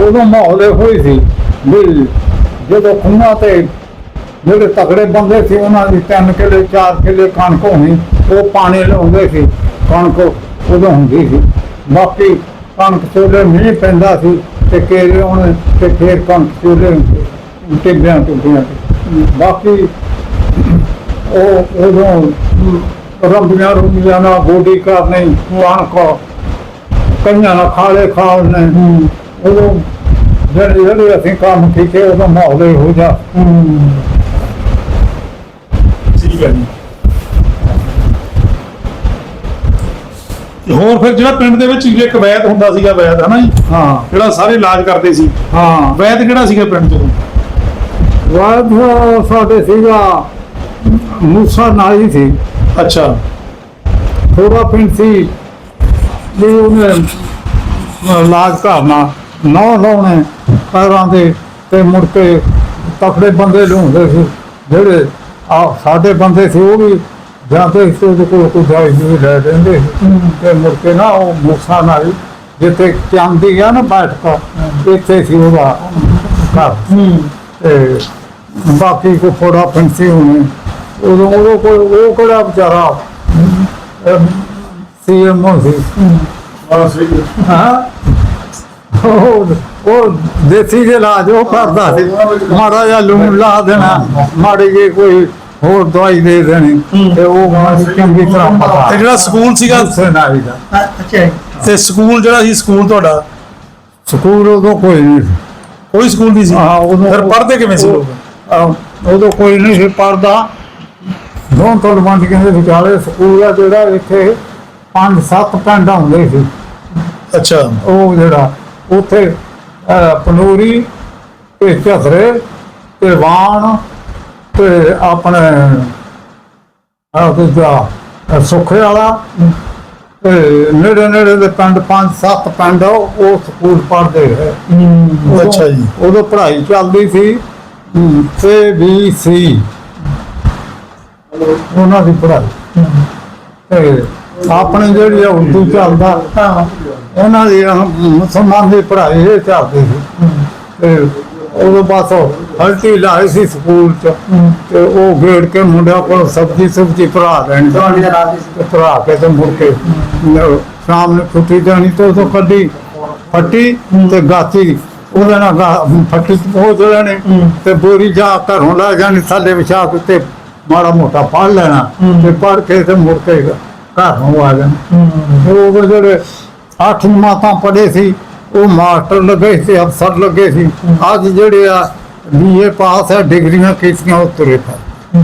ਉਦੋਂ ਮਾਹੌਲ ਇਹੋ ਹੀ ਸੀ ਵੀ ਜਦੋਂ ਖੂਹਾਂ ਤੇ ਜਿਹੜੇ ਤਕੜੇ ਬੰਦੇ ਸੀ, ਉਹਨਾਂ ਦੀ ਤਿੰਨ ਕਿਲੇ, ਚਾਰ ਕਿੱਲੇ ਕਣਕ ਹੋਣੀ, ਉਹ ਪਾਣੀ ਲਿਆਉਂਦੇ ਸੀ, ਕਣਕ ਉਦੋਂ ਹੁੰਦੀ ਸੀ। ਬਾਕੀ ਕਣਕ ਚੋਲੇ ਮੀਂਹ ਪੈਂਦਾ ਸੀ ਤੇ ਕੇਰੇ ਹੁਣ ਤੇ ਫੇਰ ਕਣਕ ਚੋਲੇ ਟਿੱਬਿਆਂ ਟੁੱਬਿਆਂ ਬਾਕੀ ਉਹ ਉਦੋਂ ਰੰਬੀਆਂ ਰੁੰਬੀਆਂ ਨਾਲ ਗੋਡੀ ਕਰਨੀ, ਕਣਕ ਕਈਆਂ ਨਾਲ ਖਾਲੇ ਖਾਲਨੇ ਉਦੋਂ ਜਿਹੜੇ ਜਿਹੜੇ ਅਸੀਂ ਕੰਮ ਕੀਤੇ ਉਦੋਂ ਮਾਹੌਲ ਠੀਕ ਹੈ ਜੀ। ਤੇ ਹੋਰ ਫਿਰ ਜਿਹੜਾ ਪਿੰਡ ਦੇ ਵਿੱਚ ਇੱਕ ਵੈਦ ਹੁੰਦਾ ਸੀਗਾ ਵੈਦ ਹਨਾ ਜੀ? ਹਾਂ। ਜਿਹੜਾ ਸਾਰੇ ਇਲਾਜ ਕਰਦੇ ਸੀ। ਹਾਂ। ਵੈਦ ਕਿਹੜਾ ਸੀਗਾ ਪਿੰਡ ਚ? ਵਾਦ ਸਾਡੇ ਸੀਗਾ ਮੂਸਾ ਨਾਈ ਸੀ। ਅੱਛਾ। ਥੋੜਾ ਪਿੰਡ ਸੀ। ਵੀ ਉਹਨੇ ਇਲਾਜ ਕਰਨਾ। ਨੌ ਲਾਉਣੇ ਪੈਰਾਂ ਦੇ ਤੇ ਮੁੜ ਕੇ ਤਕੜੇ ਬੰਦੇ ਲਿਆਉਂਦੇ ਸੀ। ਜਿਹੜੇ ਆ ਸਾਡੇ ਬੰਦੇ ਸੀ ਉਹ ਵੀ ਜਾਂਦੇ ਸੀ ਉਹਦੇ ਕੋਲ ਕੋਈ ਦਵਾਈ ਨਹੀਂ ਲੈ ਦਿੰਦੇ ਸੀ। ਤੇ ਮੁੜ ਕੇ ਨਾ ਉਹ ਮੂਸਾ ਨਾਈ ਜਿੱਥੇ ਚਾਂਦੀ ਆ ਨਾ ਬੈਠ ਕੇ ਇੱਥੇ ਸੀ ਉਹਦਾ ਘਰ। ਤੇ ਬਾਕੀ ਕੋ ਫੋੜਾ ਫੰਸੀ ਹੋਣੇ। ਉਦੋਂ ਉਹ ਕੋਈ ਉਹ ਕਿਹੜਾ ਵਿਚਾਰਾ? ਸੀਐਮ ਸੀ ਸਹੀ ਹੈ। ਹਾਂ। ਉਹ ਉਹ ਦੇਸੀ ਦੇ ਇਲਾਜ ਉਹ ਕਰਦਾ ਸੀ। ਮਾੜਾ ਜਿਹਾ ਲੂਣ ਲਾ ਦੇਣਾ ਮਾੜੀ ਜਿਹੀ ਕੋਈ ਹੋਰ ਦਵਾਈ ਦੇ ਦੇਣੀ ਤੇ ਉਹ ਮਾੜੀ ਚੰਗੀ ਤਰ੍ਹਾਂ ਪਤਾ। ਤੇ ਜਿਹੜਾ ਸਕੂਲ ਸੀਗਾ ਸਨਾਈ ਦਾ ਅੱਛਾ ਤੇ ਸਕੂਲ ਜਿਹੜਾ ਸੀ ਸਕੂਲ ਤੁਹਾਡਾ? ਸਕੂਲ ਉਦੋਂ ਕੋਈ ਨਹੀਂ ਸੀ। ਕੋਈ ਸਕੂਲ ਨਹੀਂ ਸੀ? ਹਾਂ ਉਦੋਂ ਫਿਰ ਪੜ੍ਹਦੇ ਕਿਵੇਂ ਸੀ ਲੋਕ? ਉਦੋਂ ਕੋਈ ਨਹੀਂ ਸੀ ਪੜਦਾ ਦੋ ਤਲਵੰਡ ਕਹਿੰਦੇ ਵਿਚਾਲੇ ਸਕੂਲ ਆ ਜਿਹੜਾ ਇੱਥੇ ਪੰਜ ਸੱਤ ਪਿੰਡ ਹੁੰਦੇ ਸੀ। ਅੱਛਾ। ਉਹ ਜਿਹੜਾ ਉੱਥੇ ਪਨੂਰੀ ਤੇ ਝਸਰੇ ਤੇ ਵਾਣ ਤੇ ਆਪਣੇ ਆ ਦੂਜਾ ਸੁੱਖੇ ਵਾਲਾ ਤੇ ਨੇੜੇ ਨੇੜੇ ਦੇ ਪਿੰਡ ਪੰਜ ਸੱਤ ਪਿੰਡ ਉਹ ਸਕੂਲ ਪੜ੍ਹਦੇ ਹੈ। ਅੱਛਾ ਜੀ। ਉਦੋਂ ਪੜ੍ਹਾਈ ਚੱਲਦੀ ਸੀ। ਤੇ ਵੀ ਸੀ ਉਹਨਾਂ ਦੀ ਪੜ੍ਹਾਈ। ਤੇ ਆਪਣੇ ਜਿਹੜੀ ਆ ਉਰਦੂ ਚੱਲਦਾ ਹਾਂ ਉਹਨਾਂ ਦੀ ਮੁਸਲਮਾਨ ਦੀ ਪੜ੍ਹਾਈ ਇਹ ਚੱਲਦੀ ਸੀ। ਤੇ ਉਦੋਂ ਬਸ ਹਲਟੀ ਸੀ ਸਕੂਲ ਚ ਤੇ ਉਹ ਗੇੜ ਕੇ ਮੁੰਡਿਆਂ ਕੋਲ ਸਬਜ਼ੀ ਸੁਬਜ਼ੀ ਭਰਾ ਦੇਣੀ ਭਰਾ ਕੇ ਤੇ ਮੁੜ ਕੇ ਸ਼ਾਮ ਨੂੰ ਛੁੱਟੀ ਜਾਣੀ ਤੇ ਉਦੋਂ ਕੱਢੀ ਫੱਟੀ ਤੇ ਗਾਤੀ। ਉਹਦੇ ਨਾਲ ਫੱਟੀ ਪਹੁੰਚ ਲੈਣੇ ਤੇ ਬੋਰੀ ਜਾ ਘਰੋਂ ਲੈ ਜਾਣੀ ਥੱਲੇ ਵਿਛਾ ਕੇ ਮਾੜਾ ਮੋਟਾ ਪੜ ਲੈਣਾ ਤੇ ਪੜ ਕੇ ਤੇ ਮੁੜ ਕੇ ਘਰ ਨੂੰ ਆ ਜਾਣਾ। ਉਹ ਜਿਹੜੇ ਅੱਠ ਮਾਤਾਂ ਪੜ੍ਹੇ ਸੀ ਉਹ ਮਾਸਟਰ ਲੱਗੇ ਸੀ ਅਫਸਰ ਲੱਗੇ ਸੀ। ਅੱਜ ਜਿਹੜੇ ਆ ਬੀਏ ਪਾਸ ਆ ਡਿਗਰੀਆਂ ਕੀਤੀਆਂ ਉਹ ਤੁਰੇ ਪਏ।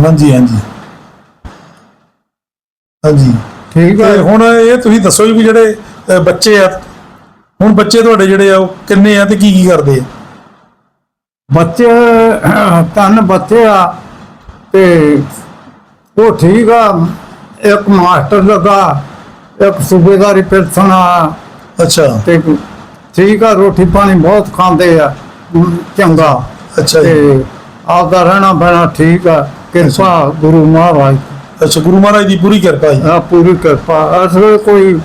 ਹਾਂਜੀ ਹਾਂਜੀ। ਹਾਂਜੀ। ਠੀਕ ਹੈ ਹੁਣ ਇਹ ਤੁਸੀਂ ਦੱਸੋ ਜੀ ਵੀ ਜਿਹੜੇ ਬੱਚੇ ਆ ਹੁਣ ਬੱਚੇ ਤੁਹਾਡੇ ਜਿਹੜੇ ਆ ਉਹ ਕਿੰਨੇ ਆ ਤੇ ਕੀ ਕੀ ਕਰਦੇ ਆ? ਬੱਚੇ ਤਿੰਨ ਬੱਚੇ ਆ ਤੇ ਉਹ ਠੀਕ ਆ। ਇੱਕ ਮਾਸਟਰ ਲੱਗਾ ਇੱਕ ਸੂਬੇਦਾਰੀ ਪੈਨਸ਼ਨ ਆ ਅੱਛਾ। ਤੇ ਠੀਕ ਆ ਰੋਟੀ ਪਾਣੀ ਬਹੁਤ ਖਾਂਦੇ ਆ ਚੰਗਾ। ਅੱਛਾ ਜੀ। ਤੇ ਆਪਦਾ ਰਹਿਣਾ ਬਹਿਣਾ ਠੀਕ ਆ ਕਿਰਪਾ ਗੁਰੂ ਮਹਾਰਾਜ ਅੱਛਾ ਗੁਰੂ ਮਹਾਰਾਜ ਦੀ ਪੂਰੀ ਕਿਰਪਾ ਜੀ। ਆ ਪੂਰੀ ਕਿਰਪਾ। ਅਸਲ ਕੋਈ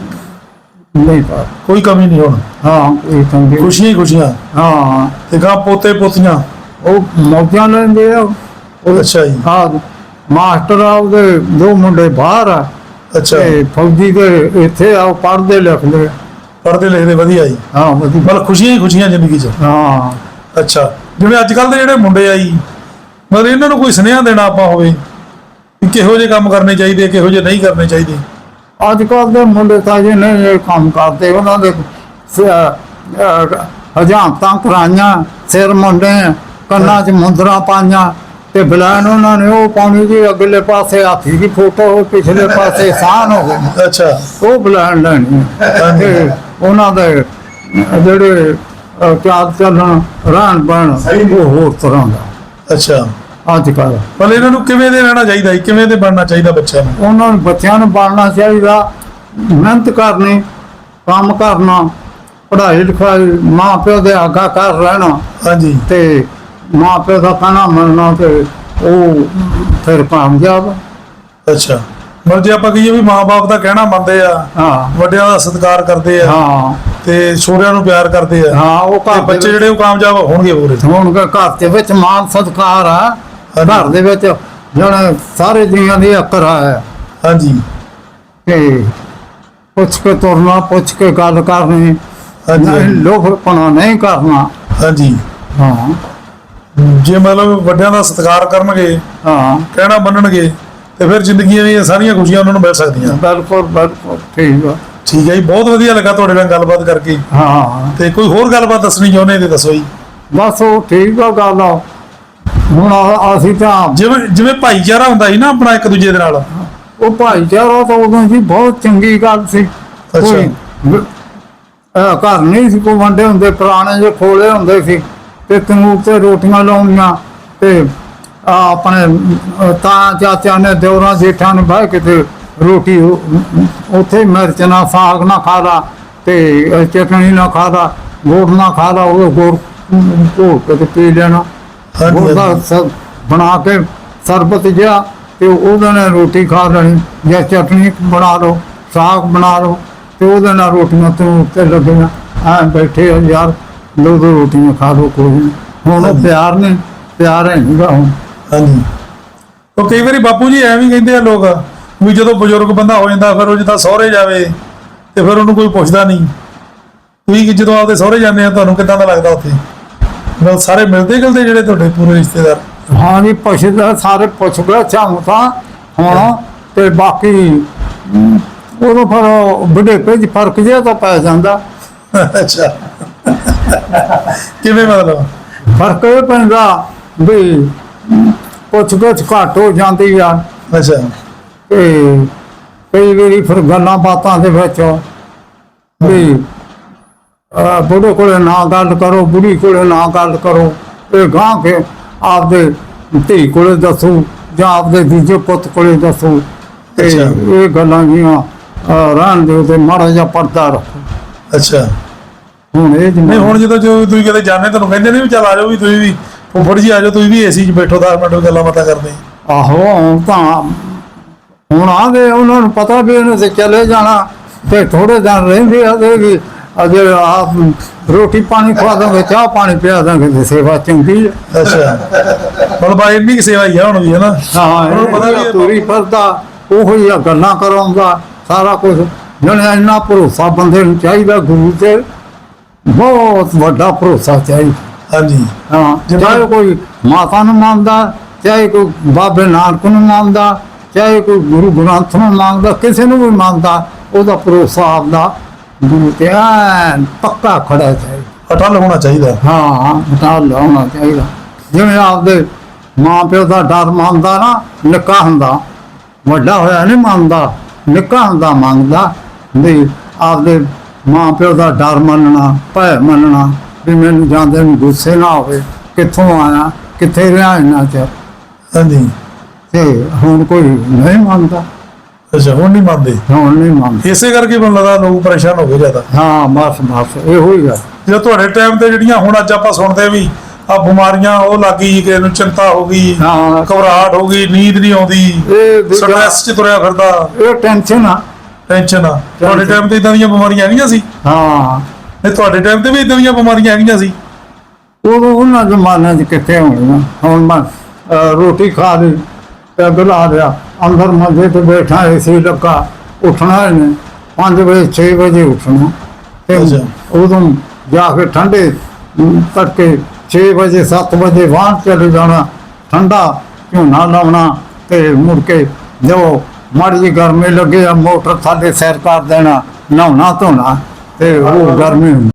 ਨਹੀਂ ਪਾ ਕੋਈ ਕਮੀ ਨਹੀਂ ਹੁਣ। ਹਾਂ ਇਹ ਚੰਗੀ। ਖੁਸ਼ੀਆਂ ਹੀ ਖੁਸ਼ੀਆਂ। ਹਾਂ। ਤੇ ਗਾਂ ਪੋਤੇ ਪੋਤੀਆਂ। ਉਹ ਮੌਜਾਂ ਲੈਂਦੇ ਆ। ਉਹ ਅੱਛਾ ਜੀ। ਹਾਂ। ਮਾਸਟਰ ਆ ਉਹਦੇ ਦੋ ਮੁੰਡੇ ਬਾਹਰ ਆ। ਅੱਛਾ। ਤੇ ਫੌਜੀ ਦੇ ਇੱਥੇ ਆ ਉਹ ਪੜ੍ਹਦੇ ਲਿਖਦੇ ਪੜ੍ਹਦੇ ਲਿਖਦੇ ਵਧੀਆ ਜੀ। ਹਾਂ ਵਧੀਆ। ਮਤਲਬ ਖੁਸ਼ੀਆਂ ਹੀ ਖੁਸ਼ੀਆਂ ਜ਼ਿੰਦਗੀ 'ਚ। ਹਾਂ। ਅੱਛਾ। ਜਿਵੇਂ ਅੱਜ ਕੱਲ ਦੇ ਜਿਹੜੇ ਮੁੰਡੇ ਆ ਜੀ ਮਤਲਬ ਇਹਨਾਂ ਨੂੰ ਕੋਈ ਸੁਨੇਹਾ ਦੇਣਾ ਆਪਾਂ ਹੋਵੇ ਕਿ ਕਿਹੋ ਜਿਹੇ ਕੰਮ ਕਰਨੇ ਚਾਹੀਦੇ ਕਿਹੋ ਜਿਹੇ ਨਹੀਂ ਕਰਨੇ ਚਾਹੀਦੇ। ਅੱਜ ਕੱਲ ਦੇ ਮੁੰਡੇ ਤਾਂ ਜੇ ਨਹੀਂ ਕੰਮ ਕਰਦੇ ਉਹਨਾਂ ਦੇ ਹਜ਼ਾਂਤਾਂ ਕਰਾਈਆਂ ਸਿਰ ਮੁੰਡੇ ਕੰਨਾਂ 'ਚ ਮੁੰਦਰਾਂ ਪਾਈਆਂ। ਤੇ ਬਲੈਨ ਉਹਨਾਂ ਨੇ ਉਹ ਪਾਣੀ ਦੀ ਅਗਲੇ ਪਾਸੇ ਹਾਥੀ ਦੀ ਫੋਟੋ ਪਿਛਲੇ ਪਾਸੇ ਸਾਨ ਹੋ ਗਏ। ਅੱਛਾ। ਉਹ ਬਲੈਨ ਲੈਣੀ। ਤੇ ਉਹਨਾਂ ਦੇ ਜਿਹੜੇ ਚਾਲ ਚੱਲਣ ਰਹਿਣ ਬਹਿਣ ਉਹ ਹੋਰ ਤਰ੍ਹਾਂ ਦਾ। ਅੱਛਾ। ਅੱਜ ਕੱਲ ਪਰ ਇਹਨਾਂ ਨੂੰ ਕਿਵੇਂ ਦੇ ਰਹਿਣਾ ਚਾਹੀਦਾ ਕਿਵੇਂ ਦੇ ਬਣਨਾ ਚਾਹੀਦਾ ਬੱਚਿਆਂ ਨੂੰ? ਉਹਨਾਂ ਨੂੰ ਬੱਚਿਆਂ ਨੂੰ ਬਣਨਾ ਚਾਹੀਦਾ। ਮਿਹਨਤ ਕਰਨੀ ਕੰਮ ਕਰਨਾ ਪੜ੍ਹਾਈ ਲਿਖਾਈ ਮਾਂ ਪਿਓ ਦੇ ਆਗਾ ਕਰ ਰਹਿਣਾ। ਹਾਂਜੀ। ਤੇ ਮਾਂ ਪਿਓ ਦਾ ਕਹਿਣਾ ਮੰਨਣਾ ਤੇ ਉਹ ਫਿਰ ਕਾਮਯਾਬ ਅੱਛਾ। ਮਤਲਬ ਜੇ ਆਪਾਂ ਕਹੀਏ ਵੀ ਮਾਪੇ ਦਾ ਕਹਿਣਾ ਮੰਨਦੇ ਆ ਹਾਂ। ਵੱਡਿਆਂ ਦਾ ਸਤਿਕਾਰ ਕਰਦੇ ਆ ਹਾਂ। ਤੇ ਛੋਰਿਆਂ ਨੂੰ ਪਿਆਰ ਕਰਦੇ ਆ ਹਾਂ ਉਹ ਘਰ ਬੱਚੇ ਜਿਹੜੇ ਉਹ ਕਾਮਯਾਬ ਹੋਣਗੇ ਪੂਰੇ। ਹੁਣ ਘਰ ਦੇ ਵਿੱਚ ਮਾਨ ਸਤਕਾਰ ਆ। ਘਰ ਦੇ ਵਿੱਚ ਜਣ ਸਾਰੇ ਜੀਆਂ ਦੀ ਅਕਰ ਹੈ ਹਾਂਜੀ। ਤੇ ਪੁੱਛ ਕੇ ਤੁਰਨਾ ਪੁੱਛ ਕੇ ਗੱਲ ਕਰਨੀ ਹਾਂਜੀ। ਲੋਭਪਣਾ ਨਹੀਂ ਕਰਨਾ। ਹਾਂਜੀ। ਹਾਂ। ਜੇ ਮਤਲਬ ਵੱਡਿਆਂ ਦਾ ਸਤਿਕਾਰ ਕਰਨਗੇ ਹਾਂ। ਕਹਿਣਾ ਮੰਨਣਗੇ ਤੇ ਫਿਰ ਜ਼ਿੰਦਗੀਆਂ ਦੀਆਂ ਸਾਰੀਆਂ ਖੁਸ਼ੀਆਂ ਉਹਨਾਂ ਨੂੰ ਮਿਲ ਸਕਦੀਆਂ। ਬਿਲਕੁਲ ਬਿਲਕੁਲ ਠੀਕ ਆ। ਠੀਕ ਹੈ ਜੀ ਬਹੁਤ ਵਧੀਆ ਲੱਗਾ ਤੁਹਾਡੇ ਨਾਲ ਗੱਲਬਾਤ ਕਰਕੇ। ਹਾਂ। ਤੇ ਕੋਈ ਹੋਰ ਗੱਲਬਾਤ ਦੱਸਣੀ ਚਾਹੁੰਦੇ ਤੇ ਦੱਸੋ ਜੀ। ਬਸ ਉਹ ਠੀਕ ਆ ਗੱਲ ਆ। ਹੁਣ ਅਸੀਂ ਤਾਂ ਜਿਵੇਂ ਜਿਵੇਂ ਭਾਈਚਾਰਾ ਹੁੰਦਾ ਸੀ ਨਾ ਆਪਣਾ ਇੱਕ ਦੂਜੇ ਦੇ ਨਾਲ। ਉਹ ਭਾਈਚਾਰਾ ਤਾਂ ਉਦੋਂ ਜੀ ਬਹੁਤ ਚੰਗੀ ਗੱਲ ਸੀ। ਅਹ ਘਰ ਨਹੀਂ ਸੀ ਕੋ ਵੰਡੇ ਹੁੰਦੇ ਪੁਰਾਣੇ ਜੇ ਖੋਲੇ ਹੁੰਦੇ ਸੀ। ਤੇ ਤਨੂਰ ਤੇ ਰੋਟੀਆਂ ਲਾਉਣੀਆਂ ਤੇ ਆ ਆਪਣੇ ਤਾਂ ਚਾਚਾ ਨੇ ਦਿਓਰਾਂ ਜੇਠਾਂ ਨੇ ਬਹਿ ਕੇ ਤੇ ਰੋਟੀ ਉੱਥੇ ਮਿਰਚ ਨਾ ਸਾਗ ਨਾ ਖਾਦਾ ਤੇ ਚਟਣੀ ਨਾ ਖਾਦਾ ਗੁੜ ਨਾ ਖਾਦਾ ਉਹ ਗੁੜ ਘੋਲ ਕੇ ਤੇ ਪੀ ਲੈਣਾ। ਹਾਂਜੀ, ਗੁੜ ਦਾ ਹਾਂਜੀ। ਸ- ਬਣਾ ਕੇ ਸਰਬਤ ਜਿਹਾ ਤੇ ਉਹਦੇ ਨਾਲ ਰੋਟੀ ਖਾ ਲੈਣੀ ਜਾਂ ਚਟਨੀ ਬਣਾ ਲਓ ਸਾਗ ਬਣਾ ਲਓ ਤੇ ਉਹਦੇ ਨਾਲ ਰੋਟੀਆਂ ਤੋਂ ਉੱਤੇ ਲੱਗੀਆਂ। ਐ ਬੈਠੇ ਯਾਰ। ਦੋ ਦੋ ਰੋਟੀਆਂ ਖਾ ਲਓ ਕੋਈ। ਹੁਣ ਉਹ। ਪਿਆਰ ਨੇ ਪਿਆਰ ਹੈ ਨਹੀਂਗਾ ਹੁਣ। ਹਾਂਜੀ। ਉਹ ਕਈ ਵਾਰੀ ਬਾਪੂ ਜੀ ਐਵੇਂ ਕਹਿੰਦੇ ਆ ਲੋਕ ਵੀ ਜਦੋਂ ਬਜ਼ੁਰਗ ਬੰਦਾ ਹੋ ਜਾਂਦਾ ਫਿਰ ਉਹ ਜਿੱਦਾਂ ਸਹੁਰੇ ਜਾਵੇ ਤੇ ਫਿਰ ਉਹਨੂੰ ਕੋਈ ਪੁੱਛਦਾ ਨਹੀਂ ਤੁਸੀਂ ਕਿ ਜਦੋਂ ਆਪਦੇ ਸਹੁਰੇ ਜਾਂਦੇ ਆ ਤੁਹਾਨੂੰ ਕਿੱਦਾਂ ਦਾ ਲੱਗਦਾ ਉੱਥੇ? ਮਤਲਬ ਸਾਰੇ ਮਿਲਦੇ ਗਿਲਦੇ ਜਿਹੜੇ ਤੁਹਾਡੇ ਪੂਰੇ ਰਿਸ਼ਤੇਦਾਰ? ਹਾਂ ਜੀ ਪੁੱਛਦਾ ਸਾਰੇ ਪੁੱਛ ਗਏ ਚਾਹੂੰ ਤਾਂ ਹੁਣ ਤੇ ਬਾਕੀ ਉਦੋਂ ਫਿਰ ਬੁਢੇਪੇ ਚ ਫ਼ਰਕ ਜਿਹਾ ਤਾਂ ਪੈ ਜਾਂਦਾ। ਅੱਛਾ। ਕਿਵੇਂ ਮਤਲਬ? ਫ਼ਰਕ ਇਹ ਪੈਂਦਾ ਵੀ ਪੁੱਛ ਗਿੱਛ ਘੱਟ ਹੋ ਜਾਂਦੀ ਆ। ਅੱਛਾ। ਤੇ ਕਈ ਵਾਰੀ ਫਿਰ ਗੱਲਾਂ ਬਾਤਾਂ ਦੇ ਵਿੱਚ ਵੀ ਅਹ ਬੁੱਢੇ ਕੋਲੇ ਨਾ ਗੱਲ ਕਰੋ ਬੁੜੀ ਕੋਲੇ ਨਾ ਗੱਲ ਕਰੋ ਇਹ ਗਾਂ ਕੇ ਆਪਦੇ ਧੀ ਕੋਲੇ ਦੱਸੋ ਜਾਂ ਆਪਦੇ ਦੂਜੇ ਪੁੱਤ ਕੋਲੇ ਦੱਸੋ। ਤੇ। ਇਹ ਗੱਲਾਂ ਜੀਆਂ ਰਹਿਣ ਦਿਓ ਤੇ ਮਾੜਾ ਜਿਹਾ ਪਰਦਾ ਰੱਖੋ। ਅੱਛਾ। ਹੁਣ ਇਹ ਨਹੀਂ ਜਮਾਨਾ- ਹੁਣ ਜਦੋਂ ਜੋ ਤੁਸੀਂ ਕਿਤੇ ਜਾਂਦੇ ਤੁਹਾਨੂੰ ਕਹਿੰਦੇ ਨੇ ਵੀ ਚੱਲ ਆ ਜਾਓ ਵੀ ਤੁਸੀਂ ਵੀ। ਫੁੱਫੜ ਜੀ ਆ ਜਾਓ ਤੁਸੀਂ ਵੀ ਏਸੀ 'ਚ ਬੈਠੋ 10 ਮਿੰਟ ਗੱਲਾਂ ਬਾਤਾਂ ਕਰਦੇ। ਆਹੋ ਹੁਣ ਤਾਂ ਹੁਣ ਆ ਗਏ ਉਹਨਾਂ ਨੂੰ ਪਤਾ ਵੀ ਇਹਨੇ ਤੇ ਚਲੇ ਜਾਣਾ ਤੇ ਥੋੜੇ ਦਿਨ ਰਹਿੰਦੇ ਆ ਤੇ ਵੀ ਅਜੇ ਆਪ ਰੋਟੀ ਪਾਣੀ ਖਵਾ ਦਾਂਗੇ ਚਾਹ ਪਾਣੀ ਪਿਆ ਦਾਂਗੇ ਤੇ ਸੇਵਾ ਚੰਗੀ ਅੱਛਾ। ਮਤਲਬ ਆ ਇੰਨੀ ਕੁ ਸੇਵਾ ਹੀ ਆ ਹੁਣ ਵੀ ਹੈ ਨਾ ਹਾਂ ਉਹਨਾਂ ਪਤਾ ਵੀ ਪੂਰੀ ਫਰਦਾ ਉਹੋ ਹੀ ਗੱਲਾਂ ਕਰਾਉਂਦਾ ਸਾਰਾ ਕੁਝ ਜਣੇ ਇੰਨਾ ਭਰੋਸਾ ਬੰਦੇ ਨੂੰ ਚਾਹੀਦਾ ਗੁਰੂ ਤੇ। ਬਹੁਤ ਵੱਡਾ ਭਰੋਸਾ ਚਾਹੀਦਾ ਹਾਂਜੀ। ਹਾਂ ਚਾਹੇ ਕੋਈ ਮਾਤਾ ਨੂੰ ਮੰਨਦਾ ਚਾਹੇ ਕੋਈ ਬਾਬੇ ਨਾਨਕ ਨੂੰ ਮੰਨਦਾ ਚਾਹੇ ਕੋਈ ਗੁਰੂ ਗ੍ਰੰਥ ਨੂੰ ਮੰਨਦਾ ਕਿਸੇ ਨੂੰ ਵੀ ਮੰਨਦਾ ਉਹਦਾ ਭਰੋਸਾ ਆਪਦਾ ਗੁਰੂ ਤੇ ਐਨ ਪੱਕਾ ਖੜਾ ਚਾਹੀਦਾ ਅਟਲ ਹੋਣਾ ਚਾਹੀਦਾ। ਹਾਂ ਬਤਾ ਲਾਉਣਾ ਚਾਹੀਦਾ। ਜਿਵੇਂ ਆਪਦੇ ਮਾਂ ਪਿਓ ਦਾ ਡਰ ਮੰਨਦਾ ਨਾ ਨਿੱਕਾ ਹੁੰਦਾ। ਵੱਡਾ ਹੋਇਆ ਨਹੀਂ ਮੰਨਦਾ ਨਿੱਕਾ ਹੁੰਦਾ ਮੰਗਦਾ ਵੀ ਆਪਦੇ ਮਾਂ ਪਿਓ ਦਾ ਡਰ ਮੰਨਣਾ ਭੈ ਮੰਨਣਾ ਵੀ ਮੈਨੂੰ ਜਾਂਦੇ ਨੂੰ ਗੁੱਸੇ ਨਾ ਹੋਵੇ ਕਿੱਥੋਂ ਆਇਆ ਕਿੱਥੇ ਰਿਹਾ ਇੰਨਾ ਚਿਰ ਹਾਂਜੀ। ਤੇ ਹੁਣ ਕੋਈ ਨਹੀਂ ਮੰਨਦਾ। ਅੱਛਾ ਹੁਣ ਨਹੀਂ ਮੰਨਦੇ? ਹੁਣ ਨਹੀਂ ਮੰਨਦਾ। ਇਸੇ ਕਰਕੇ ਮੈਨੂੰ ਲੱਗਦਾ ਲੋਕ ਪਰੇਸ਼ਾਨ ਹੋ ਗਏ ਜ਼ਿਆਦਾ। ਹਾਂ ਬਸ ਬਸ ਇਹੋ ਹੀ ਆ। ਜਦੋਂ ਤੁਹਾਡੇ ਟਾਈਮ ਤੇ ਜਿਹੜੀਆਂ ਹੁਣ ਅੱਜ ਆਪਾਂ ਸੁਣਦੇ ਵੀ ਆ ਬਿਮਾਰੀਆਂ ਉਹ ਲੱਗੀ ਕਿਸੇ ਨੂੰ ਚਿੰਤਾ ਹੋ ਗਈ ਹਾਂ। ਘਬਰਾਹਟ ਹੋ ਗਈ ਨੀਂਦ ਨਹੀਂ ਆਉਂਦੀ ਸਟ੍ਰੈਸ 'ਚ ਤੁਰਿਆ ਫਿਰਦਾ। ਇਹ ਟੈਨਸ਼ਨ ਆ। ਟੈਨਸ਼ਨ ਆ। ਤੁਹਾਡੇ ਟਾਈਮ ਤੇ ਇਦਾਂ ਦੀਆਂ ਬਿਮਾਰੀਆਂ ਹੈਗੀਆਂ ਸੀ? ਹਾਂ। ਨਹੀਂ ਤੁਹਾਡੇ ਟਾਈਮ ਤੇ ਵੀ ਇਦਾਂ ਦੀਆਂ ਬਿਮਾਰੀਆਂ ਹੈਗੀਆਂ ਸੀ? ਉਦੋਂ ਉਹਨਾਂ ਜ਼ਮਾਨਿਆਂ 'ਚ ਕਿੱਥੇ ਹੋਣੀਆਂ ਹੁਣ ਮੈਂ ਰੋਟੀ ਖਾ ਲਈ ਤੇ ਬੁਲਾ ਲਿਆ ਅੰਦਰ ਮੰਜੇ ਤੇ ਬੈਠਾ ਏਸੀ ਲੱਗਾ ਉੱਠਣਾ ਹੀ ਨਹੀਂ। 5 ਵਜੇ 6 ਵਜੇ ਉੱਠਣਾ। ਤੇ। ਉਦੋਂ ਜਾ ਕੇ ਠੰਡੇ ਤੜਕੇ 6 ਵਜੇ 7 ਵਜੇ ਵਾਹਨ ਚਲੇ ਜਾਣਾ। ਠੰਡਾ ਝੋਨਾ ਲਾਉਣਾ ਤੇ ਮੁੜ ਕੇ ਜੋ ਮਾੜੀ ਜਿਹੀ ਗਰਮੀ ਲੱਗੇ ਆ, ਮੋਟਰ ਥੱਲੇ ਸੈਰ ਕਰ ਦੇਣਾ, ਨਹਾਉਣਾ ਧੋਣਾ ਤੇ ਉਹ ਗਰਮੀ ਹੁੰਦੀ।